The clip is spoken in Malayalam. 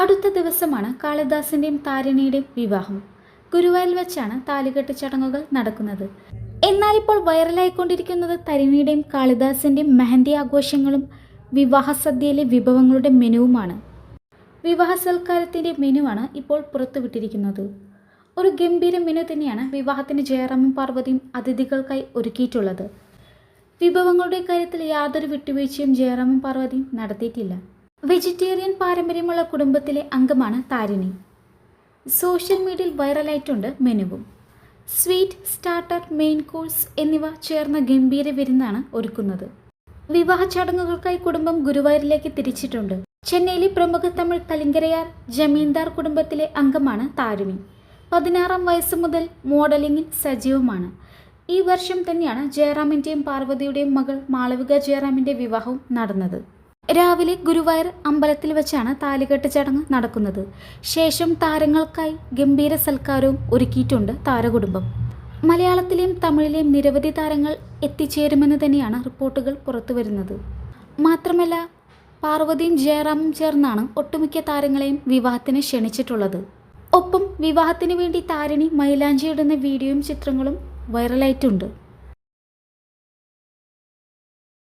അടുത്ത ദിവസമാണ് കാളിദാസിന്റെയും താരിണിയുടെയും വിവാഹം. ഗുരുവായൂരിൽ വെച്ചാണ് താലികെട്ട് ചടങ്ങുകൾ നടക്കുന്നത്. എന്നാൽ ഇപ്പോൾ വൈറലായിക്കൊണ്ടിരിക്കുന്നത് തരിണിയുടെയും കാളിദാസിന്റെയും മെഹന്തി ആഘോഷങ്ങളും വിവാഹ സദ്യയിലെ വിഭവങ്ങളുടെ മെനുവുമാണ്. വിവാഹ സൽക്കാരത്തിന്റെ മെനുവാണ് ഇപ്പോൾ പുറത്തുവിട്ടിരിക്കുന്നത്. ഒരു ഗംഭീര മെനു തന്നെയാണ് വിവാഹത്തിന് ജയറാമും പാർവതിയും അതിഥികൾക്കായി ഒരുക്കിയിട്ടുള്ളത്. വിഭവങ്ങളുടെ കാര്യത്തിൽ യാതൊരു വിട്ടുവീഴ്ചയും ജയറാമും പാർവതിയും നടത്തിയിട്ടില്ല. വെജിറ്റേറിയൻ പാരമ്പര്യമുള്ള കുടുംബത്തിലെ അംഗമാണ് താരിണി. സോഷ്യൽ മീഡിയയിൽ വൈറലായിട്ടുണ്ട് മെനുവും. സ്വീറ്റ് സ്റ്റാർട്ടർ മെയിൻ കോഴ്സ് എന്നിവ ചേർന്ന ഗംഭീര വിരുന്നാണ് ഒരുക്കുന്നത്. വിവാഹ ചടങ്ങുകൾക്കായി കുടുംബം ഗുരുവായൂരിലേക്ക് തിരിച്ചിട്ടുണ്ട്. ചെന്നൈയിലെ പ്രമുഖ തമിഴ് തലിങ്കരയാർ ജമീന്ദാർ കുടുംബത്തിലെ അംഗമാണ് താരിണി. പതിനാറാം വയസ്സ് മുതൽ മോഡലിംഗിൽ സജീവമാണ്. ഈ വർഷം തന്നെയാണ് ജയറാമിന്റെയും പാർവതിയുടെയും മകൾ മാളവിക ജയറാമിന്റെ വിവാഹവും നടന്നത്. രാവിലെ ഗുരുവായൂർ അമ്പലത്തിൽ വെച്ചാണ് താലികെട്ട് ചടങ്ങ് നടക്കുന്നത്. ശേഷം താരങ്ങൾക്കായി ഗംഭീര സൽക്കാരവും ഒരുക്കിയിട്ടുണ്ട് താരകുടുംബം. മലയാളത്തിലെയും തമിഴിലെയും നിരവധി താരങ്ങൾ എത്തിച്ചേരുമെന്ന് തന്നെയാണ് റിപ്പോർട്ടുകൾ പുറത്തുവരുന്നത് മാത്രമല്ല പാർവതിയും ജയറാമും ചേർന്നാണ് ഒട്ടുമിക്ക താരങ്ങളെയും വിവാഹത്തിന് ക്ഷണിച്ചിട്ടുള്ളത്. ഒപ്പം വിവാഹത്തിന് വേണ്ടി താരിണി മൈലാഞ്ചി ഇടുന്ന വീഡിയോയും ചിത്രങ്ങളും വൈറലായിട്ടുണ്ട്.